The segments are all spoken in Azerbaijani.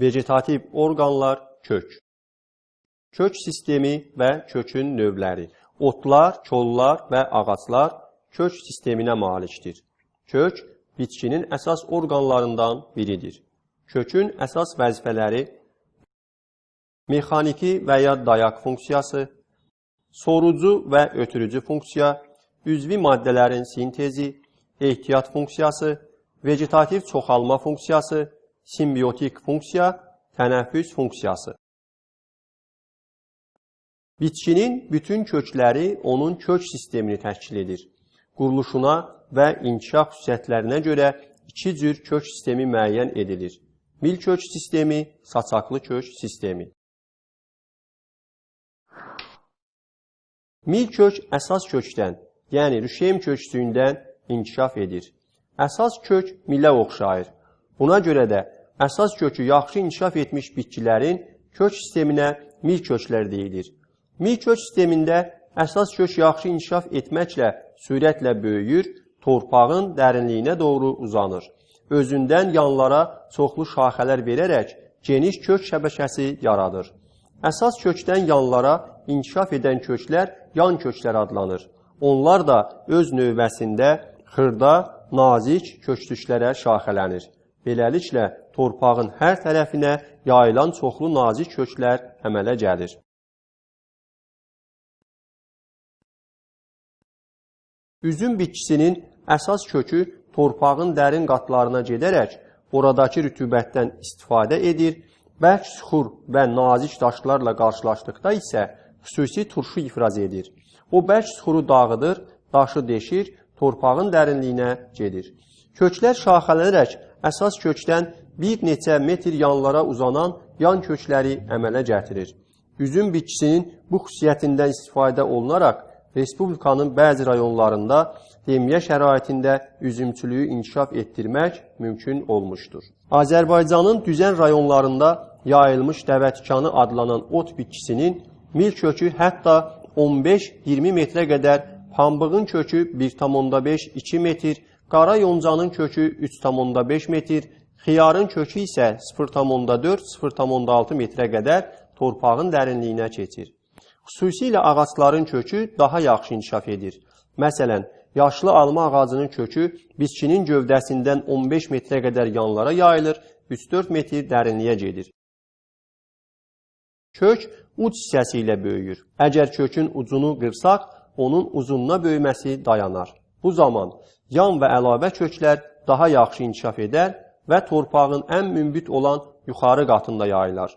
Vegetativ orqanlar kök. Kök sistemi və kökün növləri. Otlar, kollar və ağaclar kök sisteminə malikdir. Kök bitkinin əsas orqanlarından biridir. Kökün əsas vəzifələri mexaniki və ya dayaq funksiyası, sorucu və ötürücü funksiya, üzvi maddələrin sintezi, ehtiyat funksiyası, vegetativ çoxalma funksiyası, simbiotik funksiya, tənəffüs funksiyası. Bitkinin bütün kökləri onun kök sistemini təşkil edir. Quruluşuna və inkişaf xüsusiyyətlərinə görə iki cür kök sistemi müəyyən edilir. Mil kök sistemi, saçaqlı kök sistemi. Mil kök əsas kökdən, yəni rüşeym köksüyündən inkişaf edir. Əsas kök milə oxşayır. Buna görə də əsas kökü yaxşı inkişaf etmiş bitkilərin kök sisteminə mil köklər deyilir. Mil kök sistemində əsas kök yaxşı inkişaf etməklə sürətlə böyüyür, torpağın dərinliyinə doğru uzanır. Özündən yanlara çoxlu şaxələr verərək geniş kök şəbəkəsi yaradır. Əsas kökdən yanlara inkişaf edən köklər yan köklər adlanır. Onlar da öz növbəsində xırda, nazik köklüklərə şaxələnir. Beləliklə, torpağın hər tərəfinə yayılan çoxlu nazik köklər əmələ gəlir. Üzüm bitkisinin əsas kökü torpağın dərin qatlarına gedərək oradakı rütubətdən istifadə edir. Bərk suxur və nazik daşlarla qarşılaşdıqda isə xüsusi turşu ifraz edir. O bərk suxuru dağıdır, daşı deşir, torpağın dərinliyinə gedir. Köklər şaxələnərək əsas kökdən bir neçə metr yanlara uzanan yan kökləri əmələ gətirir. Üzüm bitkisinin bu xüsusiyyətindən istifadə olunaraq Respublikanın bəzi rayonlarında demyə şəraitində üzümçülüyü inkişaf etdirmək mümkün olmuşdur. Azərbaycanın düzən rayonlarında yayılmış dəvətikanı adlanan ot bitkisinin mil kökü hətta 15-20 metrə qədər, pambığın kökü 1,5-2 metr, qara yoncanın kökü 3,5 metr, xiyarın kökü isə 0,4-0,6 metrə qədər torpağın dərinliyinə keçir. Xüsusilə ağacların kökü daha yaxşı inkişaf edir. Məsələn, yaşlı alma ağacının kökü bitkinin gövdəsindən 15 metrə qədər yanlara yayılır, 3-4 metr dərinliyə gedir. Kök uc hissəsi ilə böyüyür. Əgər kökün ucunu qırsaq, onun uzunluğa böyüməsi dayanar. Bu zaman yan və əlavə köklər daha yaxşı inkişaf edər və torpağın ən mümbit olan yuxarı qatında yayılar.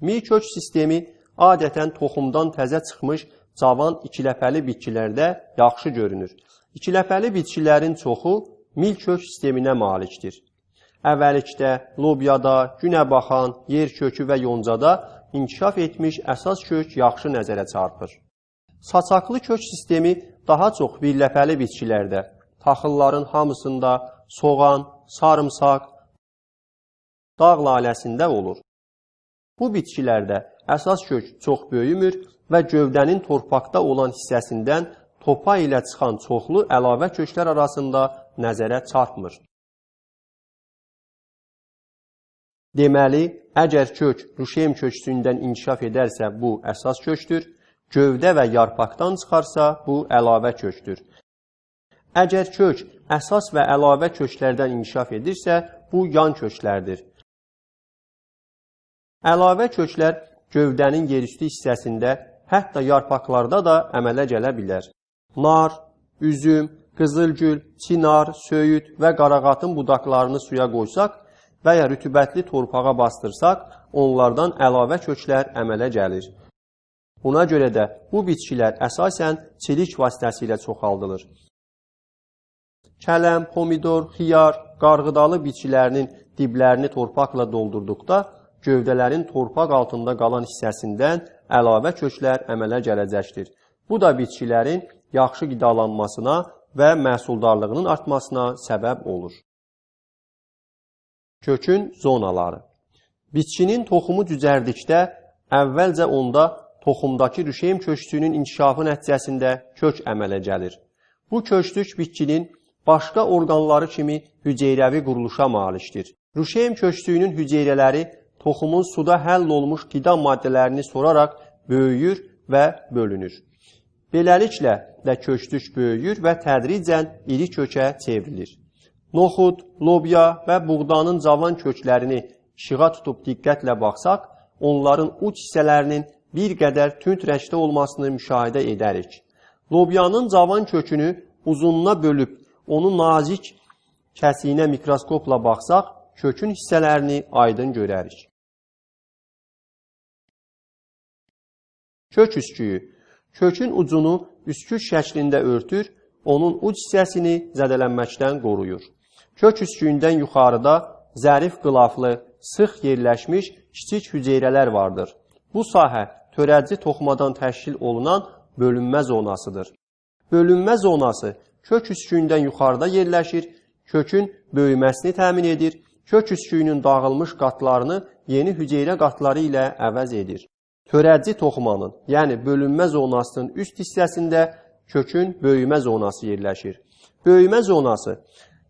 Mi kök sistemi adətən toxumdan təzə çıxmış cavan ikiləpəli bitkilərdə yaxşı görünür. İkiləpəli bitkilərin çoxu mil kök sisteminə malikdir. Əvvəlikdə lobyada, günəbaxan, yer kökü və yoncada inkişaf etmiş əsas kök yaxşı nəzərə çarpır. Saçaqlı kök sistemi daha çox birləpəli bitkilərdə, taxılların hamısında soğan, sarımsaq, dağ laləsində olur. Bu bitkilərdə əsas kök çox böyümür və gövdənin torpaqda olan hissəsindən topa ilə çıxan çoxlu əlavə köklər arasında nəzərə çarpmır. Deməli, əgər kök ruşeym köksündən inkişaf edərsə, bu əsas kökdür. Gövdə və yarpaqdan çıxarsa, bu əlavə kökdür. Əgər kök əsas və əlavə köklərdən inkişaf edirsə, bu yan köklərdir. Əlavə köklər gövdənin yerüstü hissəsində, hətta yarpaqlarda da əmələ gələ bilər. Nar, üzüm, qızılgül, çinar, söyüd və qarağatın budaqlarını suya qoysaq və ya rütubətli torpağa bastırsaq, onlardan əlavə köklər əmələ gəlir. Buna görə də bu bitkilər əsasən çelik vasitəsilə çoxaldılır. Kələm, pomidor, xiyar, qarğıdalı bitkilərinin diblərini torpaqla doldurduqda gövdələrin torpaq altında qalan hissəsindən əlavə köklər əmələ gələcəkdir. Bu da bitkilərin yaxşı qidalanmasına və məhsuldarlığının artmasına səbəb olur. Kökün zonaları Bitkinin toxumu cücərdikdə əvvəlcə onda toxumdakı rüşeym köksüyünün inkişafı nəticəsində kök əmələ gəlir. Bu köklük bitkinin başqa orqanları kimi hüceyrəvi quruluşa malikdir. Rüşeym köksüyünün hüceyrələri toxumun suda həll olmuş qida maddələrini soraraq böyüyür və bölünür. Beləliklə də köçdük böyüyür və tədricən iri kökə çevrilir. Noxud, lobya və buğdanın cavan köklərini işığa tutub diqqətlə baxsaq, onların uç hissələrinin bir qədər tünd rəngdə olmasını müşahidə edərik. Lobyanın cavan kökünü uzununa bölüb onu nazik kəsiyinə mikroskopla baxsaq, kökün hissələrini aydın görərik. Kök üsküyü kökün ucunu üskük şəklində örtür, onun uc hissəsini zədələnməkdən qoruyur. Kök üsküyündən yuxarıda zərif qılaflı, sıx yerləşmiş kiçik hüceyrələr vardır. Bu sahə törədici toxumadan təşkil olunan bölünmə zonasıdır. Bölünmə zonası kök üsküyündən yuxarıda yerləşir, kökün böyüməsini təmin edir, kök üsküyünün dağılmış qatlarını yeni hüceyrə qatları ilə əvəz edir. Törədici toxumanın, yəni bölünmə zonasının üst hissəsində kökün böyümə zonası yerləşir. Böyümə zonası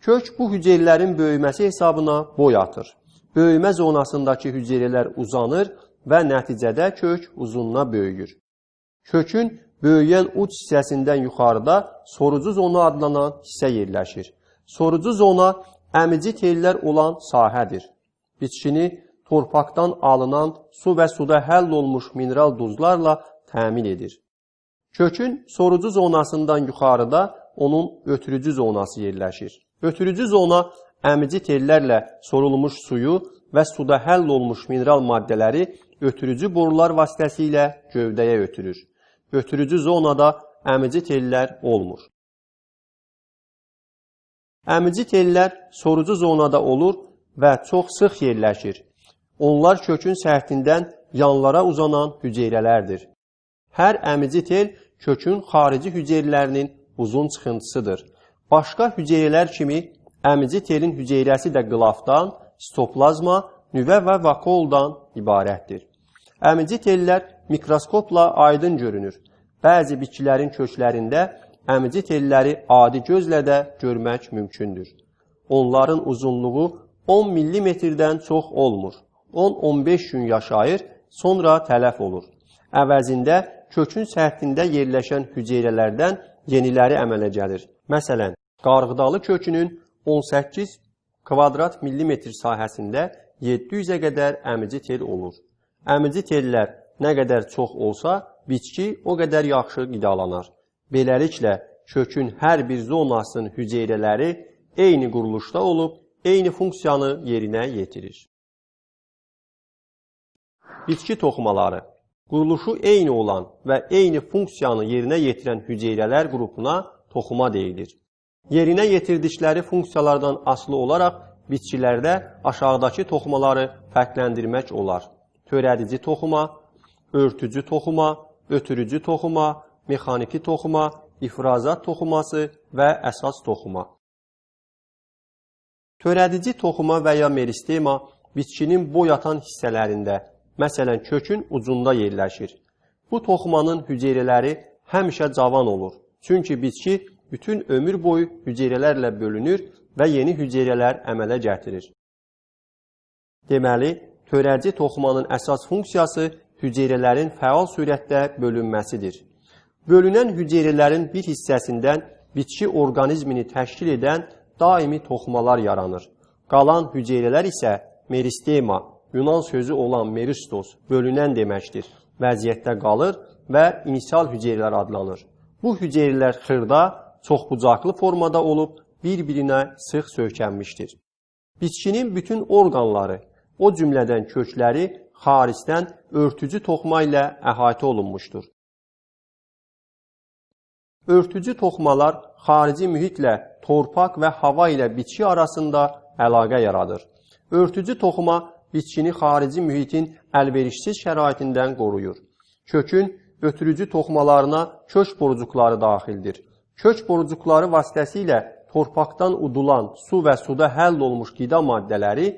kök bu hüceyrələrin böyüməsi hesabına boy atır. Böyümə zonasındakı hüceyrələr uzanır və nəticədə kök uzunluğa böyüyür. Kökün böyüyən uc hissəsindən yuxarıda sorucu zonu adlanan hissə yerləşir. Sorucu zona əmici tellər olan sahədir. Bitkini torpaqdan alınan su və suda həll olmuş mineral duzlarla təmin edir. Kökün sorucu zonasından yuxarıda onun ötürücü zonası yerləşir. Ötürücü zona əmici tellərlə sorulmuş suyu və suda həll olmuş mineral maddələri ötürücü borular vasitəsilə gövdəyə ötürür. Ötürücü zonada əmici tellər olmur. Əmici tellər sorucu zonada olur və çox sıx yerləşir. Onlar kökün səthindən yanlara uzanan hüceyrələrdir. Hər əmici tel kökün xarici hüceyrələrinin uzun çıxıntısıdır. Başqa hüceyrələr kimi əmici telin hüceyrəsi də qılafdan, stoplazma, nüvə və vakuoldan ibarətdir. Əmici tellər mikroskopla aydın görünür. Bəzi bitkilərin köklərində əmici telləri adi gözlə də görmək mümkündür. Onların uzunluğu 10 mm-dən çox olmur. 10-15 gün yaşayır, sonra tələf olur. Əvəzində kökün səthində yerləşən hüceyrələrdən yeniləri əmələ gəlir. Məsələn, qarğıdalı kökünün 18 kvadrat millimetr sahəsində 700-ə qədər əmici tel olur. Əmici tellər nə qədər çox olsa, bitki o qədər yaxşı qidalanar. Beləliklə, kökün hər bir zonasının hüceyrələri eyni quruluşda olub, eyni funksiyanı yerinə yetirir. Bitki toxumaları quruluşu eyni olan və eyni funksiyanı yerinə yetirən hüceyrələr qrupuna toxuma deyilir. Yerinə yetirdikləri funksiyalardan asılı olaraq bitkilərdə aşağıdakı toxumaları fərqləndirmək olar. Törədici toxuma, örtücü toxuma, ötürücü toxuma, mexaniki toxuma, ifrazat toxuması və əsas toxuma. Törədici toxuma və ya meristema bitkinin boy atan hissələrində məsələn kökün ucunda yerləşir. Bu toxumanın hüceyrələri həmişə cavan olur. Çünki bitki bütün ömür boyu hüceyrələrlə bölünür və yeni hüceyrələr əmələ gətirir. Deməli, törədici toxumanın əsas funksiyası hüceyrələrin fəal sürətdə bölünməsidir. Bölünən hüceyrələrin bir hissəsindən bitki orqanizmini təşkil edən daimi toxumalar yaranır. Qalan hüceyrələr isə meristema, Yunan sözü olan meristos, bölünən deməkdir, vəziyyətdə qalır və inisial hüceyrələr adlanır. Bu hüceyrələr xırda, çoxbucaqlı formada olub, bir-birinə sıx söykənmişdir. Bitkinin bütün orqanları, o cümlədən kökləri xaricdən örtücü toxma ilə əhatə olunmuşdur. Örtücü toxmalar xarici mühitlə, torpaq və hava ilə bitki arasında əlaqə yaradır. Örtücü toxuma bitkini xarici mühitin əlverişsiz şəraitindən qoruyur. Kökün ötürücü toxmalarına kök borucuqları daxildir. Kök borucuqları vasitəsilə torpaqdan udulan su və suda həll olmuş qida maddələri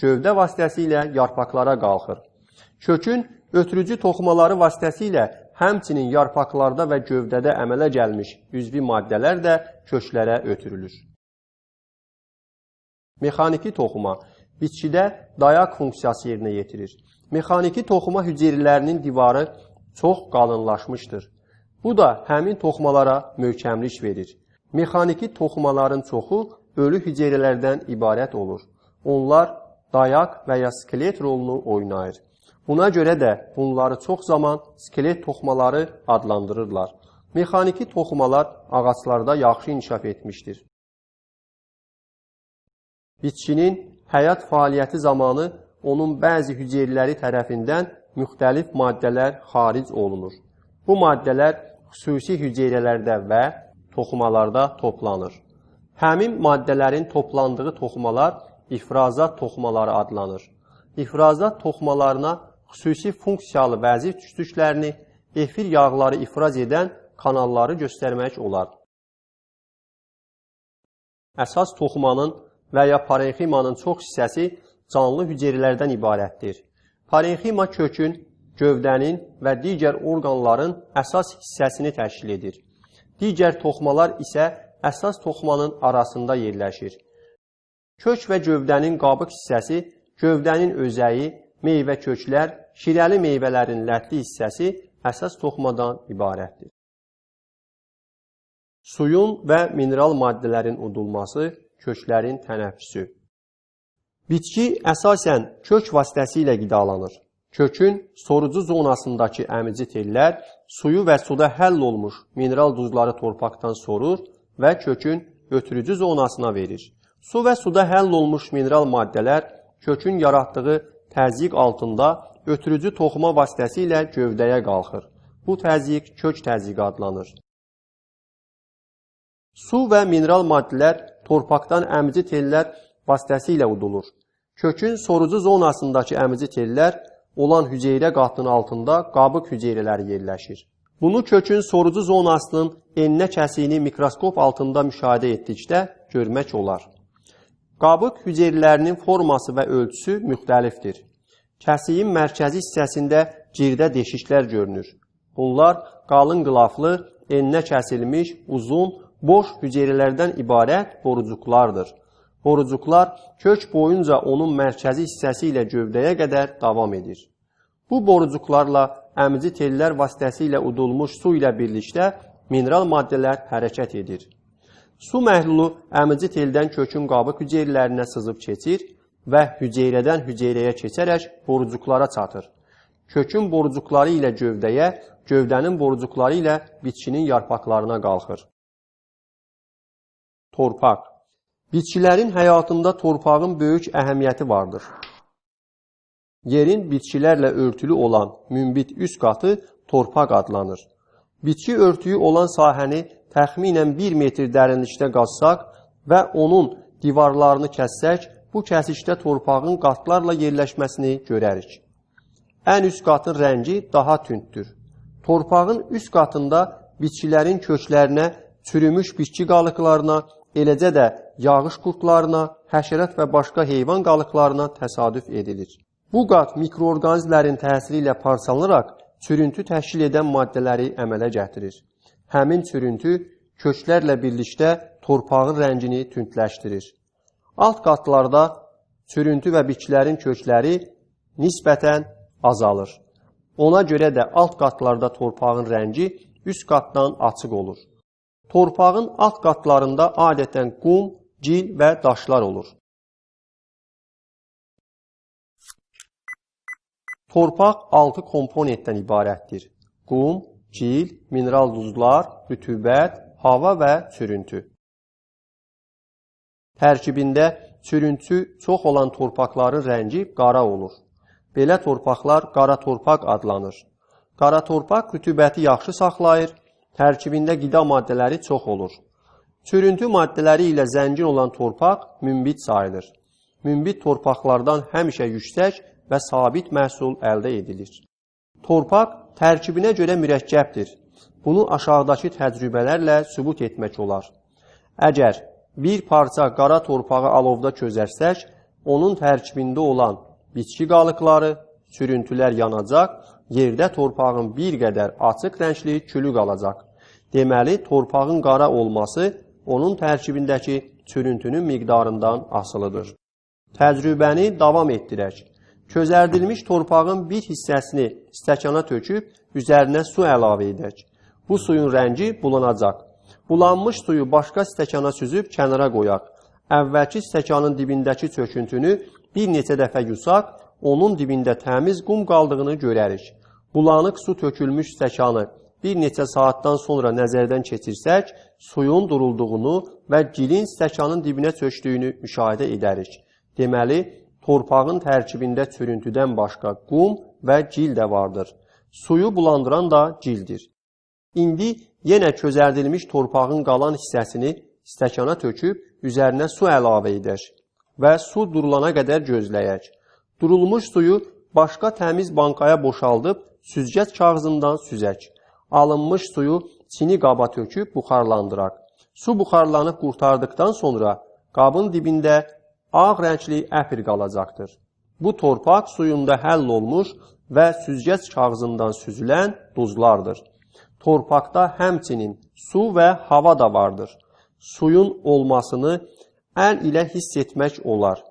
gövdə vasitəsilə yarpaqlara qalxır. Kökün ötürücü toxumaları vasitəsilə həmçinin yarpaqlarda və gövdədə əmələ gəlmiş üzvi maddələr də köklərə ötürülür. Mexaniki toxuma bitkidə dayaq funksiyası yerinə yetirir. Mexaniki toxuma hüceyrələrinin divarı çox qalınlaşmışdır. Bu da həmin toxumalara möhkəmlik verir. Mexaniki toxumaların çoxu ölü hüceyrələrdən ibarət olur. Onlar dayaq və ya skelet rolunu oynayır. Buna görə də bunları çox zaman skelet toxumaları adlandırırlar. Mexaniki toxumalar ağaclarda yaxşı inkişaf etmişdir. Bitkinin həyat fəaliyyəti zamanı onun bəzi hüceyrələri tərəfindən müxtəlif maddələr xaric olunur. Bu maddələr xüsusi hüceyrələrdə və toxumalarda toplanır. Həmin maddələrin toplandığı toxumalar ifrazat toxumaları adlanır. İfrazat toxumalarına xüsusi funksiyalı vəzif düşdüklərini, efir yağları ifraz edən kanalları göstərmək olar. Əsas toxumanın və ya parenximanın çox hissəsi canlı hüceyrələrdən ibarətdir. Parenxima kökün, gövdənin və digər orqanların əsas hissəsini təşkil edir. Digər toxumalar isə əsas toxumanın arasında yerləşir. Kök və gövdənin qabıq hissəsi, gövdənin özəyi, meyvə köklər, şirəli meyvələrin lətli hissəsi əsas toxumadan ibarətdir. Suyun və mineral maddələrin udulması köklərin tənəffüsü. Bitki əsasən kök vasitəsilə qidalanır. Kökün sorucu zonasındakı əmici tellər suyu və suda həll olmuş mineral duzları torpaqdan sorur və kökün ötürücü zonasına verir. Su və suda həll olmuş mineral maddələr kökün yaratdığı təzyiq altında ötürücü toxuma vasitəsilə gövdəyə qalxır. Bu təzyiq kök təzyiqi adlanır. Su və mineral maddələr torpaqdan əmici tellər vasitəsilə udulur. Kökün sorucu zonasındakı əmici tellər olan hüceyrə qatının altında qabıq hüceyrələri yerləşir. Bunu kökün sorucu zonasının eninə kəsiyini mikroskop altında müşahidə etdikdə görmək olar. Qabıq hüceyrələrinin forması və ölçüsü müxtəlifdir. Kəsiyin mərkəzi hissəsində girdə deşiklər görünür. Bunlar qalın qılaflı, eninə kəsilmiş, uzun boş hüceyrələrdən ibarət borucuqlardır. Borucuqlar kök boyunca onun mərkəzi hissəsi ilə gövdəyə qədər davam edir. Bu borucuqlarla əmici tellər vasitəsilə udulmuş su ilə birlikdə mineral maddələr hərəkət edir. Su məhlulu əmici teldən kökün qabıq hüceyrələrinə sızıb keçir və hüceyrədən hüceyrəyə keçərək borucuqlara çatır. Kökün borucuqları ilə gövdəyə, gövdənin borucuqları ilə bitkinin yarpaqlarına qalxır. Torpaq. Bitkilərin həyatında torpağın böyük əhəmiyyəti vardır. Yerin bitkilərlə örtülü olan münbit üst qatı torpaq adlanır. Bitki örtüyü olan sahəni təxminən 1 metr dərinlikdə qazsaq və onun divarlarını kəssək, bu kəsikdə torpağın qatlarla yerləşməsini görərik. Ən üst qatın rəngi daha tündür. Torpağın üst qatında bitkilərin köklərinə, çürümüş bitki qalıqlarına, eləcə də yağış qurtlarına, həşərat və başqa heyvan qalıqlarına təsadüf edilir. Bu qat mikroorqanizmlərin təsiri ilə parçalanaraq çürüntü təşkil edən maddələri əmələ gətirir. Həmin çürüntü köklərlə birlikdə torpağın rəngini tündləşdirir. Alt qatlarda çürüntü və bitkilərin kökləri nisbətən azalır. Ona görə də alt qatlarda torpağın rəngi üst qatdan açıq olur. Torpağın alt qatlarında adətən qum, gil və daşlar olur. Torpaq 6 komponentdən ibarətdir. Qum, gil, mineral duzlar, rütubət, hava və çürüntü. Tərkibində çürüntü çox olan torpaqların rəngi qara olur. Belə torpaqlar qara torpaq adlanır. Qara torpaq rütubəti yaxşı saxlayır, tərkibində qida maddələri çox olur. Çürüntü maddələri ilə zəngin olan torpaq münbit sayılır. Münbit torpaqlardan həmişə yüksək və sabit məhsul əldə edilir. Torpaq tərkibinə görə mürəkkəbdir. Bunu aşağıdakı təcrübələrlə sübut etmək olar. Əgər bir parça qara torpağı alovda közərsək, onun tərkibində olan bitki qalıqları, çürüntülər yanacaq yerdə torpağın bir qədər açıq rəngli külü qalacaq. Deməli, torpağın qara olması onun tərkibindəki çürüntünün miqdarından asılıdır. Təcrübəni davam etdirək. Közərdilmiş torpağın bir hissəsini stəkana töküb üzərinə su əlavə edək. Bu suyun rəngi bulanacaq. Bulanmış suyu başqa stəkana süzüb kənara qoyaq. Əvvəlki stəkanın dibindəki çöküntünü bir neçə dəfə yusaq, onun dibində təmiz qum qaldığını görərik. Bulanıq su tökülmüş stəkanı bir neçə saatdan sonra nəzərdən keçirsək, suyun durulduğunu və gilin stəkanın dibinə çökdüyünü müşahidə edərik. Deməli, torpağın tərkibində çürüntüdən başqa qum və gil də vardır. Suyu bulandıran da gildir. İndi yenə közərdilmiş torpağın qalan hissəsini stəkana töküb üzərinə su əlavə edək və su durulana qədər gözləyək. Durulmuş suyu başqa təmiz bankaya boşaldıb süzgəc kağızından süzək. Alınmış suyu çini qaba töküb buxarlandıraq. Su buxarlanıb qurtardıqdan sonra qabın dibində ağ rəngli əfir qalacaqdır. Bu torpaq suyunda həll olmuş və süzgəc kağızından süzülən duzlardır. Torpaqda həmçinin su və hava da vardır. Suyun olmasını əl ilə hiss etmək olar.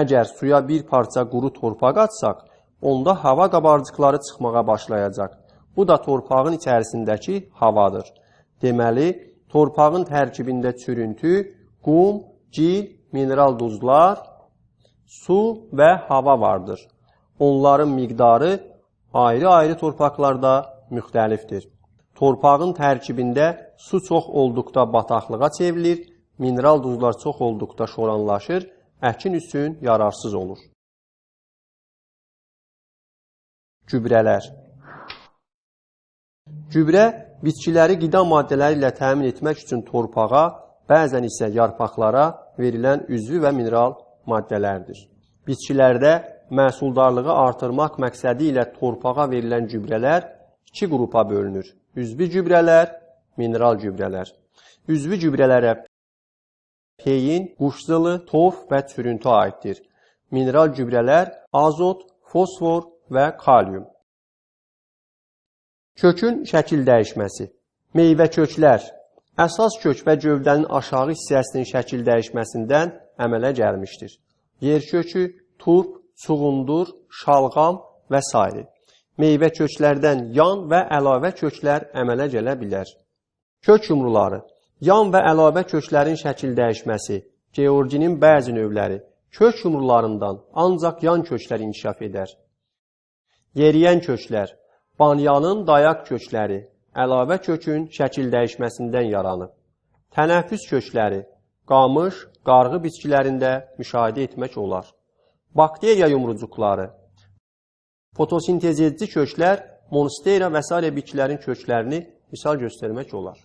Əgər suya bir parça quru torpaq atsaq, onda hava qabarcıqları çıxmağa başlayacaq. Bu da torpağın içərisindəki havadır. Deməli, torpağın tərkibində çürüntü, qum, gil, mineral duzlar, su və hava vardır. Onların miqdarı ayrı-ayrı torpaqlarda müxtəlifdir. Torpağın tərkibində su çox olduqda bataqlığa çevrilir, mineral duzlar çox olduqda şoranlaşır, əkin üçün yararsız olur. Gübrələr Gübrə bitkiləri qida maddələri ilə təmin etmək üçün torpağa, bəzən isə yarpaqlara verilən üzvü və mineral maddələrdir. Bitkilərdə məhsuldarlığı artırmaq məqsədi ilə torpağa verilən gübrələr iki qrupa bölünür. Üzvü gübrələr, mineral gübrələr. Üzvü gübrələrə peyin, quşzılı, tof və çürüntü aiddir. Mineral gübrələr azot, fosfor və kalium. Kökün şəkil dəyişməsi. Meyvə köklər əsas kök və gövdənin aşağı hissəsinin şəkil dəyişməsindən əmələ gəlmişdir. Yer kökü, turp, çuğundur, şalğam və s. Meyvə köklərdən yan və əlavə köklər əmələ gələ bilər. Kök yumruları Yan və əlavə köklərin şəkil dəyişməsi, georginin bəzi növləri kök yumrularından ancaq yan köklər inkişaf edər. Yeriyən köklər, banyanın dayaq kökləri, əlavə kökün şəkil dəyişməsindən yaranıb. Tənəffüs kökləri, qamış, qarğı bitkilərində müşahidə etmək olar. Bakteriya yumrucuqları, fotosintez edici köklər, monstera və s. bitkilərin köklərini misal göstərmək olar.